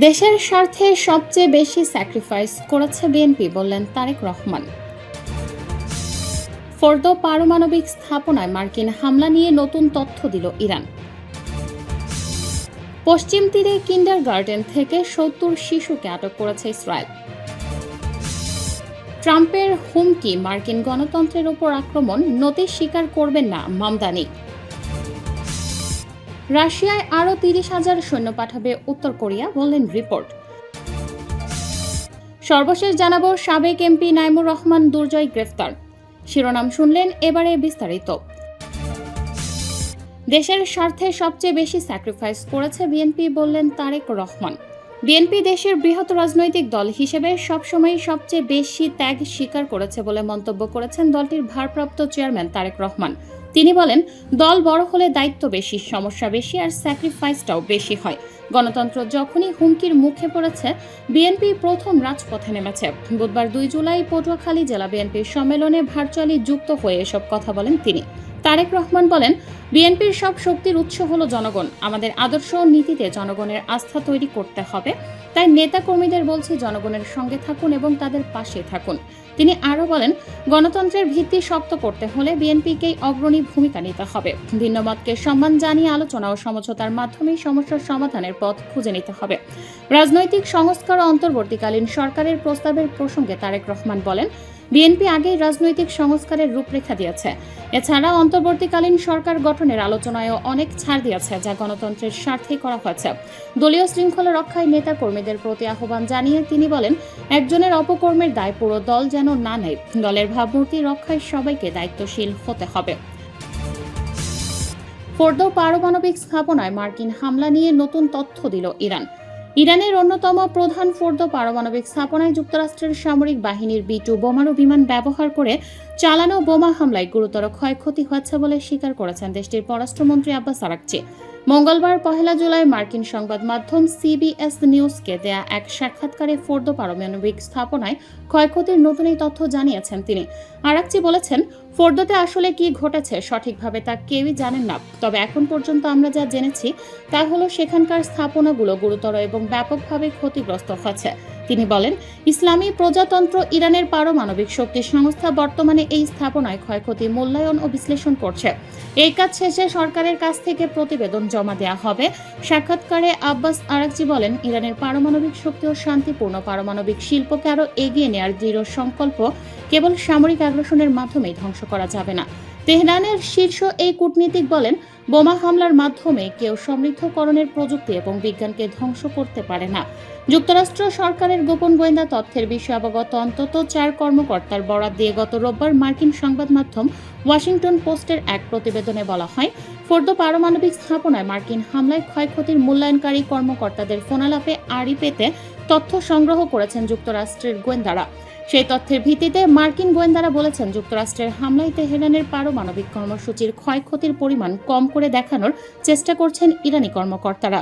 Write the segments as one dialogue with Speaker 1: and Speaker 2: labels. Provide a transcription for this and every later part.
Speaker 1: দেশের স্বার্থে সবচেয়ে বেশি স্যাক্রিফাইস করেছে বিএনপি বললেন তারেক রহমান। ফোর্দো পারমাণবিক স্থাপনায় মার্কিন হামলা নিয়ে নতুন তথ্য দিল ইরান। পশ্চিম তীরে কিন্ডার গার্ডেন থেকে সত্তর শিশুকে আটক করেছে ইসরায়েল। ট্রাম্পের হুমকি মার্কিন গণতন্ত্রের ওপর আক্রমণ, নতি স্বীকার করবেন না মামদানি। রাশিয়ায় আরও তিরিশ হাজার সৈন্য পাঠাবে উত্তর কোরিয়া বললেন রিপোর্ট। সর্বশেষ জানাব সাবেক এমপি নাইমুর রহমান দুর্জয় গ্রেফতার। শিরোনাম শুনলেন এবারে বিস্তারিত। দেশের স্বার্থে সবচেয়ে বেশি স্যাক্রিফাইস করেছে বিএনপি বললেন তারেক রহমান। বিএনপি দেশের বৃহৎ রাজনৈতিক দল হিসেবে সবসময় সবচেয়ে বেশি ত্যাগ স্বীকার করেছে বলে মন্তব্য করেছেন দলটির ভারপ্রাপ্ত চেয়ারম্যান তারেক রহমান। তিনি বলেন, দল বড় হলে দায়িত্ব বেশি, সমস্যা বেশি আর স্যাক্রিফাইসটাও বেশি হয়। গণতন্ত্র যখনই হুমকির মুখে পড়েছে, বিএনপি প্রথম রাজপথে নেমেছে। বুধবার দুই জুলাই পটুয়াখালী জেলা বিএনপির সম্মেলনে ভার্চুয়ালি যুক্ত হয়ে এসব কথা বলেন তিনি। তারেক রহমান বলেন, বিএনপির সব শক্তির উৎস হলো জনগণ। আমাদের আদর্শ নীতিতে জনগণের আস্থা তৈরি করতে হবে। তাই নেতা কর্মীদের বলছি জনগণের সঙ্গে থাকুন এবং তাদের পাশে থাকুন। তিনি আরও বলেন, গণতন্ত্রের ভিত্তি শক্ত করতে হলে বিএনপিকেই অগ্রণী ভূমিকা নিতে হবে। ভিন্নমতকে সম্মান জানিয়ে আলোচনা ও সমঝোতার মাধ্যমেই সমস্যার সমাধানের পথ খুঁজে নিতে হবে। রাজনৈতিক সংস্কার ও অন্তর্বর্তীকালীন সরকারের প্রস্তাবের প্রসঙ্গে তারেক রহমান বলেন বিএনপি আগেই রাজনৈতিক সংস্কারের রূপরেখা দিয়েছে। এছাড়া অন্তর্বর্তীকালীন সরকার গঠনের আলোচনায়ও অনেক ছাড় দিয়েছে, যা গণতন্ত্রের স্বার্থেই করা হয়েছে। দলীয় শৃঙ্খলা রক্ষায় নেতা কর্মীদের প্রতি আহ্বান জানিয়ে তিনি বলেন, একজনের অপকর্মের দায় পুরো দল যেন না নেয়। দলের ভাবমূর্তি রক্ষায় সবাইকে দায়িত্বশীল হতে হবে। ফোর্দো পারমাণবিক স্থাপনায় মার্কিন হামলা নিয়ে নতুন তথ্য দিল ইরান। ইরানের অন্যতম প্রধান ফোর্দ পারমাণবিক স্থাপনায় যুক্তরাষ্ট্রের সামরিক বাহিনীর বি টু বোমারু বিমান ব্যবহার করে চালানো বোমা হামলায় গুরুতর ক্ষয়ক্ষতি হয়েছে বলে স্বীকার করেছেন দেশটির পররাষ্ট্রমন্ত্রী আব্বাস আরাকচি। মঙ্গলবার পহেলা জুলাই মার্কিন সংবাদ মাধ্যম সিবিএস নিউজকে দেয়া এক সাক্ষাৎকারে ফোর্দো পারমাণবিক স্থাপনায় ক্ষয়ক্ষতির নতুন এই তথ্য জানিয়েছেন তিনি। আরাকচি বলেছেন, ফোর্দোতে আসলে কি ঘটেছে সঠিকভাবে তা কেউই জানেন না। তবে এখন পর্যন্ত আমরা যা জেনেছি তা হলো সেখানকার স্থাপনাগুলো গুরুতর এবং ব্যাপকভাবে ক্ষতিগ্রস্ত হয়েছে। তিনি বলেন, ইসলামী প্রজাতন্ত্র ইরানের পারমাণবিক শক্তি সংস্থা বর্তমানে এই স্থাপনায় ক্ষয়ক্ষতি মূল্যায়ন ও বিশ্লেষণ করছে। এই কাজ শেষে সরকারের কাছ থেকে প্রতিবেদন জমা দেওয়া হবে। সাক্ষাৎকারে আব্বাস আরাকজি বলেন, ইরানের পারমাণবিক শক্তি ও শান্তিপূর্ণ পারমাণবিক শিল্পকে আরও এগিয়ে নেওয়ার দৃঢ় সংকল্প কেবল সামরিক আগ্রাসনের মাধ্যমেই ধ্বংস করা যাবে না। তেহরানের শীর্ষ এই কূটনীতিক বলেন বোমা হামলার মাধ্যমে কেউ সমৃদ্ধকরণের প্রযুক্তি এবং বিজ্ঞানকে ধ্বংস করতে পারে না। যুক্তরাষ্ট্র সরকারের গোপন গোয়েন্দা তথ্যের বিষয়ে অবগত অন্তত চার কর্মকর্তার বরাত দিয়ে গত রোববার মার্কিন সংবাদ মাধ্যম ওয়াশিংটন পোস্টের এক প্রতিবেদনে বলা হয়, ফোর্দো পারমাণবিক স্থাপনায় মার্কিন হামলায় ক্ষয়ক্ষতির মূল্যায়নকারী কর্মকর্তাদের ফোনালাপে আড়ি পেতে তথ্য সংগ্রহ করেছেন যুক্তরাষ্ট্রের গোয়েন্দারা। সেই তথ্যের ভিত্তিতে মার্কিন গোয়েন্দারা বলেছেন যুক্তরাষ্ট্রের হামলায় তেহরানের পারমাণবিক কর্মসূচির ক্ষয়ক্ষতির পরিমাণ কম করে দেখানোর চেষ্টা করছেন ইরানি কর্মকর্তারা।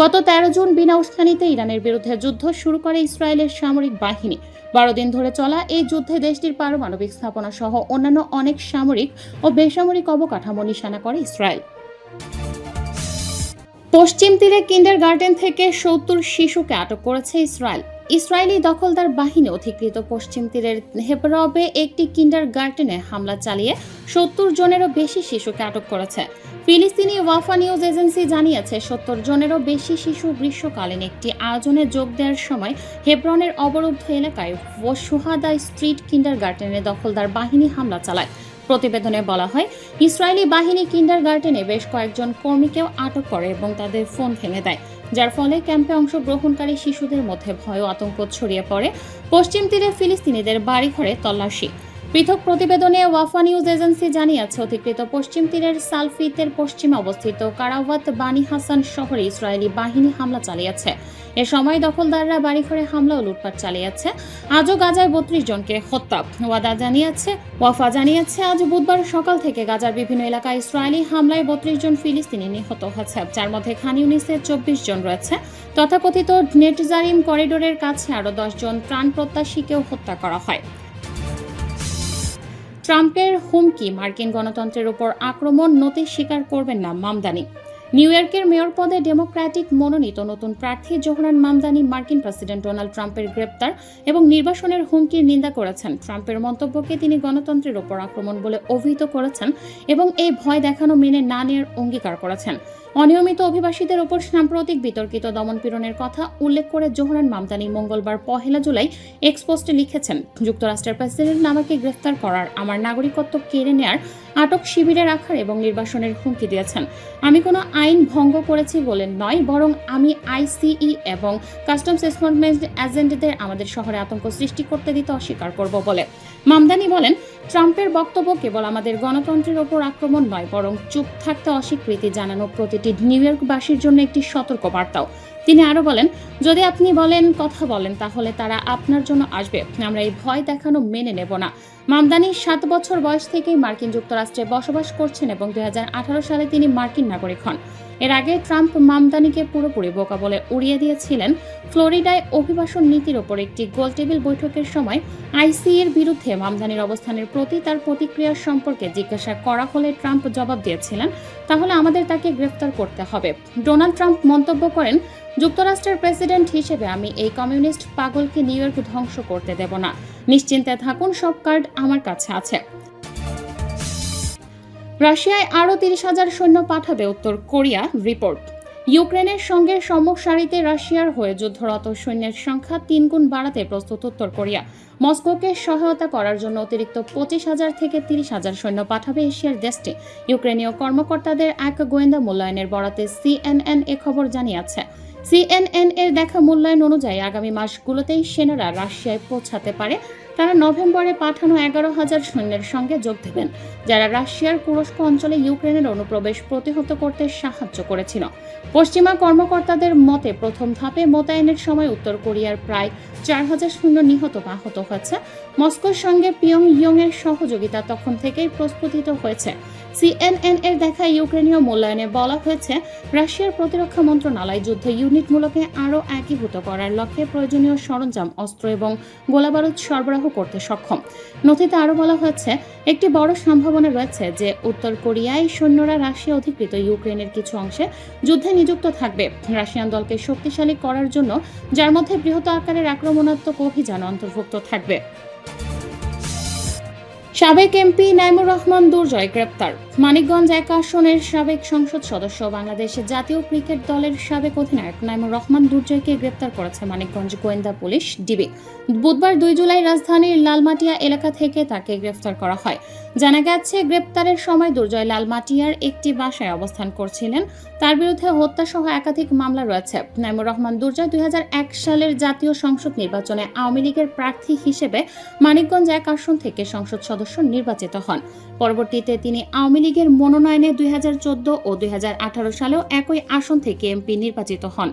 Speaker 1: গত তেরো জুন বিনা উস্কানিতে ইরানের বিরুদ্ধে যুদ্ধ শুরু করে ইসরায়েলের সামরিক বাহিনী। বারো দিন ধরে চলা এই যুদ্ধে দেশটির পারমাণবিক স্থাপনা সহ অন্যান্য অনেক সামরিক ও বেসামরিক অবকাঠামো নিশানা করে ইসরায়েল। পশ্চিম তীরে কিন্ডার গার্ডেন থেকে সত্তর শিশুকে আটক করেছে ইসরায়েল। ইসরায়েলি দখলদার বাহিনী অধিকৃত পশ্চিম তীরের হেবরবে একটি কিন্ডার গার্ডেনে হামলা চালিয়ে সত্তর জনেরও বেশি শিশুকে আটক করেছে। ফিলিস্তিনি ওয়াফা নিউজ এজেন্সি জানিয়েছে, সত্তর জনেরও বেশি শিশু গ্রীষ্মকালীন একটি আয়োজনে যোগ দেওয়ার সময় হেব্রনের অবরুদ্ধ এলাকায় সুহাদা স্ট্রিট কিন্ডার গার্ডেনে দখলদার বাহিনী হামলা চালায়। প্রতিবেদনে বলা হয়, ইসরায়েলি বাহিনী কিন্ডার গার্ডেনে বেশ কয়েকজন কর্মীকেও আটক করে এবং তাদের ফোন ভেঙে দেয়। যার ফলে ক্যাম্পে অংশগ্রহণকারী শিশুদের মধ্যে ভয় ও আতঙ্ক ছড়িয়ে পড়ে। পশ্চিম তীরে ফিলিস্তিনিদের বাড়িঘরে তল্লাশি। পৃথক প্রতিবেদনে ওয়াফা নিউজ এজেন্সি জানিয়েছে, অধিকৃত পশ্চিম তীরের সালফিতের পশ্চিমে অবস্থিত কারাওয়াত বানি হাসান শহরে ইসরায়েলি বাহিনী হামলা চালিয়েছে। এ সময় দখলদাররা বাড়িঘরে হামলা ও লুটপাট চালিয়েছে। আজও গাজায় বত্রিশ জনকে হত্যা। ওয়াদা জানিয়েছে, ওয়াফা জানিয়েছে, আজ বুধবার সকাল থেকে গাজার বিভিন্ন এলাকায় ইসরায়েলি হামলায় বত্রিশ জন ফিলিস্তিনি নিহত হয়েছে। যার মধ্যে খান ইউনিসের চব্বিশ জন রয়েছে। তথাকথিত নেটজারিম করিডোরের কাছে আরও দশ জন প্রাণ প্রত্যাশীকেও হত্যা করা হয়। ট্রাম্পের হুমকি, মার্কিন গণতন্ত্রের উপর আক্রমণ নতি স্বীকার করবেন না মামদানি। নিউ ইয়র্কের মেয়র পদে ডেমোক্র্যাটিক মনোনীত নতুন প্রার্থী জোহরান মামদানি, মার্কিন প্রেসিডেন্ট ডোনাল্ড ট্রাম্পের গ্রেপ্তার এবং নির্বাসনের হুমকির নিন্দা করেছেন। ট্রাম্পের মন্তব্যকে তিনি গণতন্ত্রের ওপর আক্রমণ বলে অভিহিত করেছেন এবং এই ভয় দেখানো মেনে না নেওয়ার অঙ্গীকার করেছেন। অনিয়মিত অভিবাসীদের ওপর সাম্প্রতিক বিতর্কিত দমনপীড়নের কথা উল্লেখ করে জোহরান মামদানি মঙ্গলবার পহেলা জুলাই এক্সপোস্টে লিখেছেন, যুক্তরাষ্ট্রের প্রেসিডেন্ট আমাকে গ্রেফতার করার আমার নাগরিকত্ব কেড়ে নেয়ার আটক শিবিরে রাখার এবং নির্বাসনের হুমকি দিয়েছেন। আমি কোনো আইন ভঙ্গ করেছি বলে নয়, বরং আমি আইসিই এবং কাস্টমস এনফোর্সমেন্ট এজেন্টদের আমাদের শহরে আতঙ্ক সৃষ্টি করতে দিতে অস্বীকার করব বলে। মামদানি বলেন, ট্রাম্পের বক্তব্য কেবল আমাদের গণতন্ত্রের ওপর আক্রমণ নয়, বরং চুপ থাকতে অস্বীকৃতি জানানো প্রতিটি নিউ ইয়র্কবাসীর জন্য একটি সতর্ক বার্তাও তিনি আরও বলেন, যদি আপনি বলেন, কথা বলেন, তাহলে তারা আপনার জন্য আসবে। আমরা এই ভয় দেখানো মেনে নেব না। মামদানি সাত বছর বয়স থেকেই মার্কিন যুক্তরাষ্ট্রে বসবাস করছেন এবং দু হাজার আঠারো সালে তিনি মার্কিন নাগরিক হন। এর আগে ট্রাম্প মামদানিকে পুরোপুরি বোকা বলে উড়িয়ে দিয়েছিলেন। ফ্লোরিডায় অভিবাসন নীতির ওপর একটি গোলটেবিল বৈঠকের সময় আইসি এর বিরুদ্ধে মামদানির অবস্থানের প্রতি তার প্রতিক্রিয়া সম্পর্কে জিজ্ঞাসা করা হলে ট্রাম্প জবাব দিয়েছিলেন, তাহলে আমাদের তাকে গ্রেফতার করতে হবে। ডোনাল্ড ট্রাম্প মন্তব্য করেন, যুক্তরাষ্ট্রের প্রেসিডেন্ট হিসেবে আমি এই কমিউনিস্ট পাগলকে নিউ ইয়র্ক ধ্বংস করতে দেব না। নিশ্চিন্তে থাকুন, সব কার্ড আমার কাছে আছে। রাশিয়ায় আরও তিরিশ হাজার সৈন্য পাঠাবে উত্তর কোরিয়া, রিপোর্ট। ইউক্রেনের সঙ্গে সম্মুখ সারিতে রাশিয়ার হয়ে যুদ্ধরত সৈন্যের সংখ্যা তিন গুণ বাড়াতে প্রস্তুত উত্তর কোরিয়া। মস্কোকে সহায়তা করার জন্য অতিরিক্ত পঁচিশ হাজার থেকে তিরিশ হাজার সৈন্য পাঠাবে এশিয়ার দেশটি। ইউক্রেনীয় কর্মকর্তাদের এক গোয়েন্দা মূল্যায়নের বরাতে সিএনএন এ খবর জানিয়েছে। সিএনএন এর দেখা মূল্যায়ন অনুযায়ী আগামী মাসগুলোতেই সেনারা রাশিয়ায় পৌঁছাতে পারে। তারা নভেম্বরে পাঠানো এগারো হাজার সৈন্যের সঙ্গে যোগ দেবেন, যারা রাশিয়ার তুরস্ক অঞ্চলে ইউক্রেনের অনুপ্রবেশ প্রতিহত করতে সাহায্য করেছিল। পশ্চিমা কর্মকর্তাদের মতে, প্রথম ধাপে মোতায়েনের সময় উত্তর কোরিয়ার প্রায় চার হাজার সৈন্য নিহত বা আহত হয়েছে। মস্কোর সঙ্গে পিয়ং ইয়ং এর সহযোগিতা তখন থেকেই প্রস্ফুটিত হয়েছে। সিএনএন এর দেখা ইউক্রেনীয় মূল্যায়নে বলা হয়েছে। রাশিয়ার প্রতিরক্ষা মন্ত্রণালয় যুদ্ধ ইউনিটগুলোকে আরও একীভূত করার লক্ষ্যে প্রয়োজনীয় সরঞ্জাম, অস্ত্র এবং গোলাবারুদ সরবরাহ করতে সক্ষম। নথিতে আরও বলা হয়েছে, একটি বড় সম্ভাবনা রয়েছে যে উত্তর কোরিয়ায় সৈন্যরা রাশিয়া অধিকৃত ইউক্রেনের কিছু অংশে যুদ্ধে নিযুক্ত থাকবে। রাশিয়ান দলকে শক্তিশালী করার জন্য যার মধ্যে বৃহৎ আকারের আক্রমণাত্মক অভিযান অন্তর্ভুক্ত থাকবে। সাবেক এমপি নাইমুর রহমান দুর্জয় গ্রেপ্তার। মানিকগঞ্জ এক আসনের সাবেক সংসদ সদস্য বাংলাদেশের জাতীয় ক্রিকেট দলের সাবেক অধিনায়ক নাইমুর রহমান দুর্জয়কে গ্রেপ্তার করেছে মানিকগঞ্জ গোয়েন্দা পুলিশ, ডিবি। বুধবার দুই জুলাই রাজধানীর লালমাটিয়া এলাকা থেকে তাকে গ্রেফতার করা হয়। জানা গেছে, গ্রেপ্তারের সময় দুর্জয় লালমাটিয়ার একটি বাসায় অবস্থান করছিলেন। তার বিরুদ্ধে হত্যাসহ একাধিক মামলা রয়েছে। নাইমুর রহমান দুর্জয় দুই হাজার এক সালের জাতীয় সংসদ নির্বাচনে আওয়ামী লীগের প্রার্থী হিসেবে মানিকগঞ্জ এক আসন থেকে সংসদ সদস্য নির্বাচিত হন। পরবর্তীতে তিনি আওয়ামী লীগের মনোনয়নে দুই হাজার চোদ্দ ও দুই হাজার আঠারো সালেও একই আসন থেকে এমপি নির্বাচিত হন।